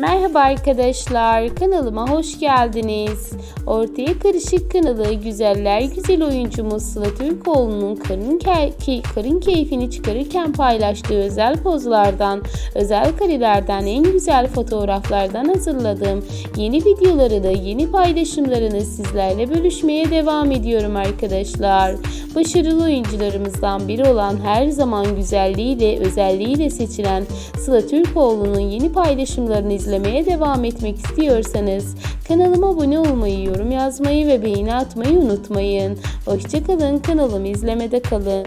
Merhaba arkadaşlar, kanalıma hoş geldiniz. Ortaya Karışık kanalı güzeller güzel oyuncumuz Sıla Türkoğlu'nun karın, ke- karın keyfini çıkarırken paylaştığı özel pozlardan, özel karelerden, en güzel fotoğraflardan hazırladığım yeni videoları da yeni paylaşımlarını sizlerle bölüşmeye devam ediyorum arkadaşlar. Başarılı oyuncularımızdan biri olan her zaman güzelliğiyle, özelliğiyle seçilen Sıla Türkoğlu'nun yeni paylaşımlarını izlemeye devam etmek istiyorsanız kanalıma abone olmayı, yorum yazmayı ve beğeni atmayı unutmayın. Hoşçakalın, kanalımı izlemede kalın.